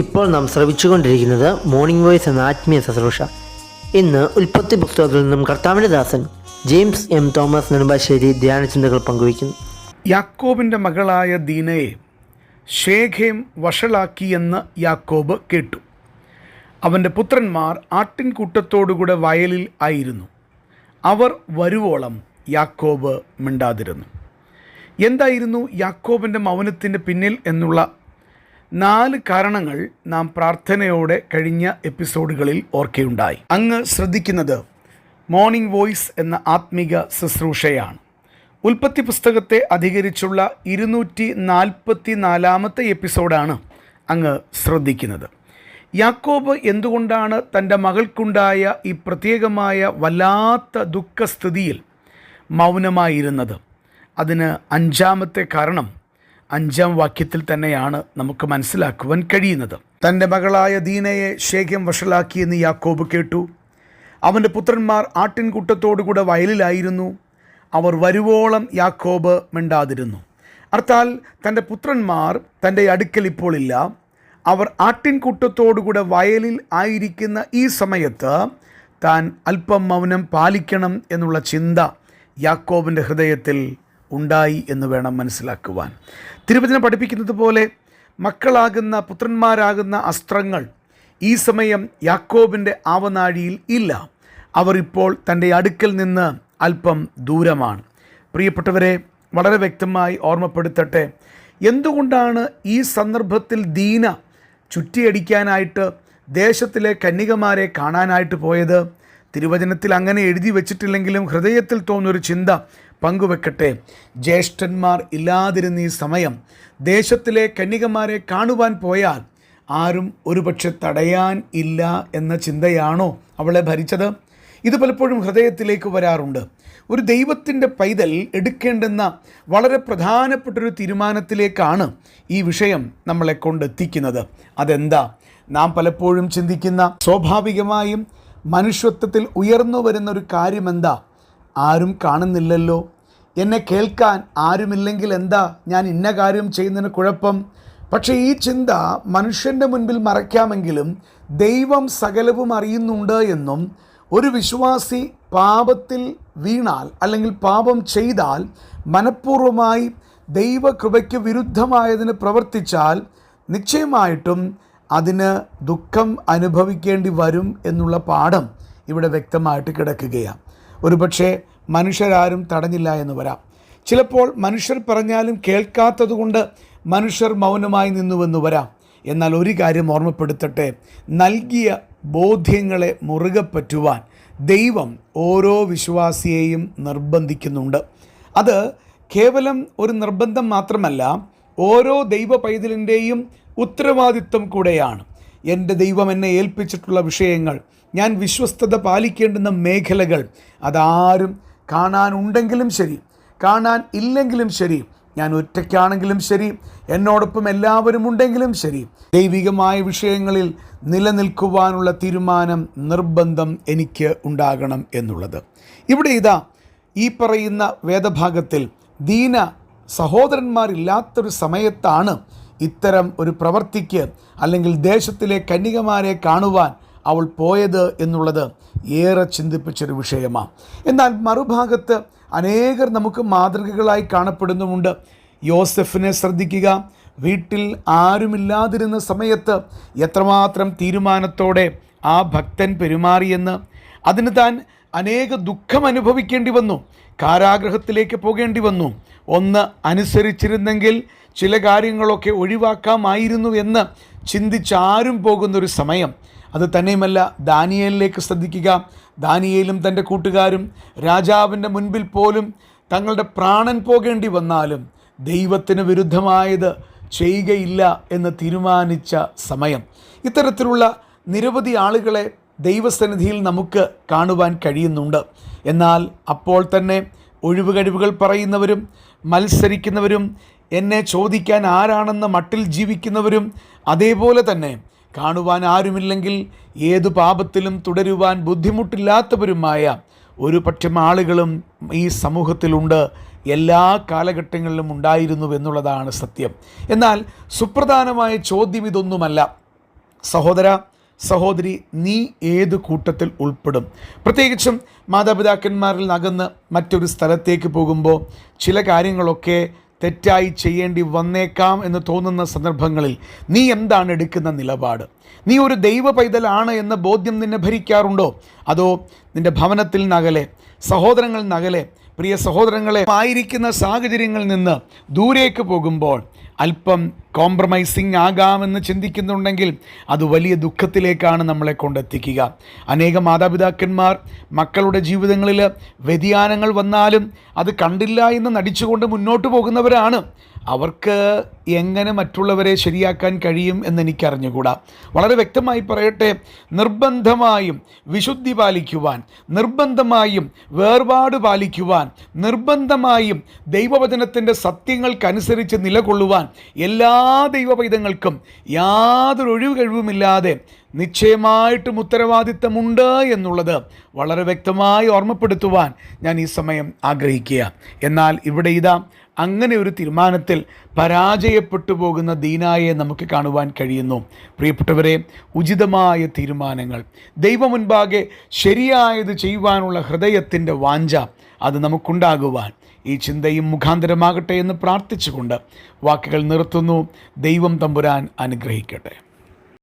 ഇപ്പോൾ നാം ശ്രവിച്ചുകൊണ്ടിരിക്കുന്നത് morning voice എന്ന ആത്മീയ ശുശ്രൂഷ. ഇന്ന് ഉൽപ്പത്തി പുസ്തകത്തിൽ നിന്നും കർത്താവിന്റെ ദാസൻ ജെയിംസ് എം തോമസ് നെടുമ്പാശ്ശേരി ധ്യാനചിന്തകൾ പങ്കുവയ്ക്കുന്നു. യാക്കോബിന്റെ മകളായ ദീനയെ ശേഖേം വഷളാക്കിയെന്ന് യാക്കോബ് കേട്ടു. അവന്റെ പുത്രന്മാർ ആട്ടിൻകൂട്ടത്തോടുകൂടെ വയലിൽ ആയിരുന്നു. അവർ വരുവോളം യാക്കോബ് മിണ്ടാതിരുന്നു. എന്തായിരുന്നു യാക്കോബിന്റെ മൗനത്തിന്റെ പിന്നിൽ എന്നുള്ള നാല് കാരണങ്ങൾ നാം പ്രാർത്ഥനയോടെ കഴിഞ്ഞ എപ്പിസോഡുകളിൽ ഓർക്കുകയുണ്ടായി അങ്ങ് ശ്രദ്ധിക്കുന്നത് മോർണിംഗ് വോയിസ് എന്ന ആത്മിക ശുശ്രൂഷയാണ്. ഉൽപ്പത്തി പുസ്തകത്തെ അധികരിച്ചുള്ള ഇരുന്നൂറ്റി നാൽപ്പത്തി നാലാമത്തെ എപ്പിസോഡാണ് അങ്ങ് ശ്രദ്ധിക്കുന്നത്. യാക്കോബ് എന്തുകൊണ്ടാണ് തന്റെ മകൾക്കുണ്ടായ ഈ പ്രത്യേകമായ വല്ലാത്ത ദുഃഖസ്ഥിതിയിൽ മൗനമായിരുന്നത്? അതിന് അഞ്ചാമത്തെ കാരണം അഞ്ചാം വാക്യത്തിൽ തന്നെയാണ് നമുക്ക് മനസ്സിലാക്കുവാൻ കഴിയുന്നത്. തന്റെ മകളായ ദീനയെ ശേഖ്യം വഷളാക്കിയെന്ന് യാക്കോബ് കേട്ടു. അവന്റെ പുത്രന്മാർ ആട്ടിൻകൂട്ടത്തോടുകൂടെ വയലിലായിരുന്നു. അവർ വരുവോളം യാക്കോബ് മിണ്ടാതിരുന്നു. അർത്ഥാൽ തന്റെ പുത്രന്മാർ തന്റെ അടുക്കൽ ഇപ്പോളില്ല അവർ ആട്ടിൻകൂട്ടത്തോടുകൂടെ വയലിൽ ആയിരിക്കുന്ന ഈ സമയത്ത് താൻ അല്പം മൗനം പാലിക്കണം എന്നുള്ള ചിന്ത യാക്കോബിന്റെ ഹൃദയത്തിൽ ഉണ്ടായി എന്ന് വേണം മനസ്സിലാക്കുവാൻ. തിരുവചനം പഠിപ്പിക്കുന്നത് പോലെ മക്കളാകുന്ന പുത്രന്മാരാകുന്ന അസ്ത്രങ്ങൾ ഈ സമയം യാക്കോബിന്റെ ആവനാഴിയിൽ ഇല്ല. അവർ ഇപ്പോൾ തന്റെ അടുക്കൽ നിന്ന് അല്പം ദൂരമാണ്. പ്രിയപ്പെട്ടവരെ വളരെ വ്യക്തമായി ഓർമ്മപ്പെടുത്തട്ടെ എന്തുകൊണ്ടാണ് ഈ സന്ദർഭത്തിൽ ദീന ചുറ്റിയടിക്കാനായിട്ട് ദേശത്തിലെ കന്യകമാരെ കാണാനായിട്ട് പോയത്? തിരുവചനത്തിൽ അങ്ങനെ എഴുതി വച്ചിട്ടില്ലെങ്കിലും ഹൃദയത്തിൽ തോന്നുന്നൊരു ചിന്ത പങ്കുവെക്കട്ടെ. ജ്യേഷ്ഠന്മാർ ഇല്ലാതിരുന്ന ഈ സമയം ദേശത്തിലെ കന്യകമാരെ കാണുവാൻ പോയാൽ ആരും ഒരുപക്ഷെ തടയാൻ ഇല്ല എന്ന ചിന്തയാണോ അവളെ ഭരിച്ചത്? ഇത് പലപ്പോഴും ഹൃദയത്തിലേക്ക് വരാറുണ്ട്. ഒരു ദൈവത്തിന്റെ പൈതൽ എടുക്കേണ്ടെന്ന വളരെ പ്രധാനപ്പെട്ടൊരു തീരുമാനത്തിലേക്കാണ് ഈ വിഷയം നമ്മളെ കൊണ്ടെത്തിക്കുന്നത്. അതെന്താ? നാം പലപ്പോഴും ചിന്തിക്കുന്ന സ്വാഭാവികമായും മനുഷ്യത്വത്തിൽ ഉയർന്നു വരുന്ന ഒരു കാര്യമെന്താ? ആരും കാണുന്നില്ലല്ലോ. എന്നെ കേൾക്കാൻ ആരുമില്ലെങ്കിൽ എന്താ ഞാൻ ഇന്ന കാര്യം ചെയ്യുന്നതിന് കുഴപ്പം? പക്ഷേ ഈ ചിന്ത മനുഷ്യന്റെ മുൻപിൽ മറയ്ക്കാമെങ്കിലും ദൈവം സകലവും അറിയുന്നുണ്ട് എന്നും ഒരു വിശ്വാസി പാപത്തിൽ വീണാൽ അല്ലെങ്കിൽ പാപം ചെയ്താൽ മനഃപൂർവമായി ദൈവകൃപയ്ക്ക് വിരുദ്ധമായതിന് പ്രവർത്തിച്ചാൽ നിശ്ചയമായിട്ടും അതിന് ദുഃഖം അനുഭവിക്കേണ്ടി വരും എന്നുള്ള പാഠം ഇവിടെ വ്യക്തമായിട്ട് കിടക്കുകയാണ്. ഒരുപക്ഷെ മനുഷ്യരാരും തടഞ്ഞില്ല എന്ന് വരാം. ചിലപ്പോൾ മനുഷ്യർ പറഞ്ഞാലും കേൾക്കാത്തതുകൊണ്ട് മനുഷ്യർ മൗനമായി നിന്നുവെന്ന് വരാം. എന്നാൽ ഒരു കാര്യം ഓർമ്മപ്പെടുത്തട്ടെ നൽകിയ ബോധ്യങ്ങളെ മുറുകെ പറ്റുവാൻ ദൈവം ഓരോ വിശ്വാസിയെയും നിർബന്ധിക്കുന്നുണ്ട്. അത് കേവലം ഒരു നിർബന്ധം മാത്രമല്ല ഓരോ ദൈവ പൈതലിന്റെയും ഉത്തരവാദിത്വം കൂടെയാണ്. എന്റെ ദൈവം എന്നെ ഏൽപ്പിച്ചിട്ടുള്ള വിഷയങ്ങൾ ഞാൻ വിശ്വസ്തത പാലിക്കേണ്ടുന്ന മേഖലകൾ അതാരും കാണാനുണ്ടെങ്കിലും ശരി. കാണാൻ ഇല്ലെങ്കിലും ശരി. ഞാൻ ഒറ്റയ്ക്കാണെങ്കിലും ശരി. എന്നോടൊപ്പം എല്ലാവരും ഉണ്ടെങ്കിലും ശരി. ദൈവികമായ വിഷയങ്ങളിൽ നിലനിൽക്കുവാനുള്ള തീരുമാനം നിർബന്ധം എനിക്ക് ഉണ്ടാകണം എന്നുള്ളത്. ഇവിടെ ഇതാ ഈ പറയുന്ന വേദഭാഗത്തിൽ ദീന സഹോദരന്മാരില്ലാത്തൊരു സമയത്താണ് ഇത്തരം ഒരു പ്രവർത്തിക്ക് അല്ലെങ്കിൽ ദേശത്തിലെ കന്യകമാരെ കാണുവാൻ അവൾ പോയത് എന്നുള്ളത് ഏറെ ചിന്തിപ്പിച്ചൊരു വിഷയമാണ് എന്നാൽ മറുഭാഗത്ത് അനേകർ നമുക്ക് മാതൃകകളായി കാണപ്പെടുന്നുമുണ്ട്. യോസഫിനെ ശ്രദ്ധിക്കുക. വീട്ടിൽ ആരുമില്ലാതിരുന്ന സമയത്ത് എത്രമാത്രം തീരുമാനത്തോടെ ആ ഭക്തൻ പെരുമാറിയെന്ന് അതിന് താൻ അനേക ദുഃഖം അനുഭവിക്കേണ്ടി വന്നു. കാരാഗ്രഹത്തിലേക്ക് പോകേണ്ടി വന്നു. ഒന്ന് അനുസരിച്ചിരുന്നെങ്കിൽ ചില കാര്യങ്ങളൊക്കെ ഒഴിവാക്കാമായിരുന്നു എന്ന് ചിന്തിച്ചാരും പോകുന്നൊരു സമയം. അത് തന്നെയുമല്ല ദാനിയേലിലേക്ക് ശ്രദ്ധിക്കുക. ദാനിയേലും തന്റെ കൂട്ടുകാരും രാജാവിന്റെ മുൻപിൽ പോലും തങ്ങളുടെ പ്രാണൻ പോകേണ്ടി വന്നാലും ദൈവത്തിന് വിരുദ്ധമായത് ചെയ്യുകയില്ല എന്ന് തീരുമാനിച്ച സമയം. ഇത്തരത്തിലുള്ള നിരവധി ആളുകളെ ദൈവസന്നിധിയിൽ നമുക്ക് കാണുവാൻ കഴിയുന്നുണ്ട്. എന്നാൽ അപ്പോൾ തന്നെ ഒഴിവുകഴിവുകൾ പറയുന്നവരും മത്സരിക്കുന്നവരും എന്നെ ചോദിക്കാൻ ആരാണെന്ന മട്ടിൽ ജീവിക്കുന്നവരും അതേപോലെ തന്നെ കാണുവാൻ ആരുമില്ലെങ്കിൽ ഏതു പാപത്തിലും തുടരുവാൻ ബുദ്ധിമുട്ടില്ലാത്തവരുമായ ഒരു പക്ഷം ആളുകളും ഈ സമൂഹത്തിലുണ്ട്. എല്ലാ കാലഘട്ടങ്ങളിലും ഉണ്ടായിരുന്നു എന്നുള്ളതാണ് സത്യം. എന്നാൽ സുപ്രധാനമായ ചോദ്യം ഇതൊന്നുമല്ല. സഹോദര സഹോദരി നീ ഏത് കൂട്ടത്തിൽ ഉൾപ്പെടും? പ്രത്യേകിച്ചും മാതാപിതാക്കന്മാരിൽ നകന്ന് മറ്റൊരു സ്ഥലത്തേക്ക് പോകുമ്പോൾ ചില കാര്യങ്ങളൊക്കെ തെറ്റായി ചെയ്യേണ്ടി വന്നേക്കാം എന്ന് തോന്നുന്ന സന്ദർഭങ്ങളിൽ നീ എന്താണ് എടുക്കുന്ന നിലപാട്? നീ ഒരു ദൈവ പൈതലാണ് എന്ന ബോധ്യം നിന്നെ ഭരിക്കാറുണ്ടോ? അതോ നിന്റെ ഭവനത്തിൽ നകലെ സഹോദരങ്ങൾ നകലെ പ്രിയ സഹോദരങ്ങളെ ആയിരിക്കുന്ന സാഹചര്യങ്ങളിൽ നിന്ന് ദൂരേക്ക് പോകുമ്പോൾ അല്പം കോംപ്രമൈസിങ് ആകാമെന്ന് ചിന്തിക്കുന്നുണ്ടെങ്കിൽ അത് വലിയ ദുഃഖത്തിലേക്കാണ് നമ്മളെ കൊണ്ടെത്തിക്കുക. അനേക മാതാപിതാക്കന്മാർ മക്കളുടെ ജീവിതങ്ങളിൽ വ്യതിയാനങ്ങൾ വന്നാലും അത് കണ്ടില്ല എന്ന് നടിച്ചുകൊണ്ട് മുന്നോട്ട് പോകുന്നവരാണ് അവർക്ക് എങ്ങനെ മറ്റുള്ളവരെ ശരിയാക്കാൻ കഴിയും എന്നെനിക്കറിഞ്ഞുകൂടാ വളരെ വ്യക്തമായി പറയട്ടെ നിർബന്ധമായും വിശുദ്ധി പാലിക്കുവാൻ നിർബന്ധമായും വേർപാട് പാലിക്കുവാൻ നിർബന്ധമായും ദൈവവചനത്തിന്റെ സത്യങ്ങൾക്കനുസരിച്ച് നിലകൊള്ളുവാൻ എല്ലാ ദൈവപൈതങ്ങൾക്കും യാതൊരു ഒഴിവ് കഴിവുമില്ലാതെ നിശ്ചയമായിട്ടും ഉത്തരവാദിത്തമുണ്ട് എന്നുള്ളത് വളരെ വ്യക്തമായി ഓർമ്മപ്പെടുത്തുവാൻ ഞാൻ ഈ സമയം ആഗ്രഹിക്കുക. എന്നാൽ ഇവിടെ ഇതാ അങ്ങനെ ഒരു തീരുമാനത്തിൽ പരാജയപ്പെട്ടു പോകുന്ന ദീനായെ നമുക്ക് കാണുവാൻ കഴിയുന്നു. പ്രിയപ്പെട്ടവരെ ഉചിതമായ തീരുമാനങ്ങൾ. ദൈവം മുൻപാകെ ശരിയായത് ചെയ്യുവാനുള്ള ഹൃദയത്തിന്റെ വാഞ്ച അത് നമുക്കുണ്ടാകുവാൻ. ഈ ചിന്തയും മുഖാന്തരമാകട്ടെ എന്ന് പ്രാർത്ഥിച്ചുകൊണ്ട് വാക്കുകൾ നിർത്തുന്നു. ദൈവം തമ്പുരാൻ അനുഗ്രഹിക്കട്ടെ.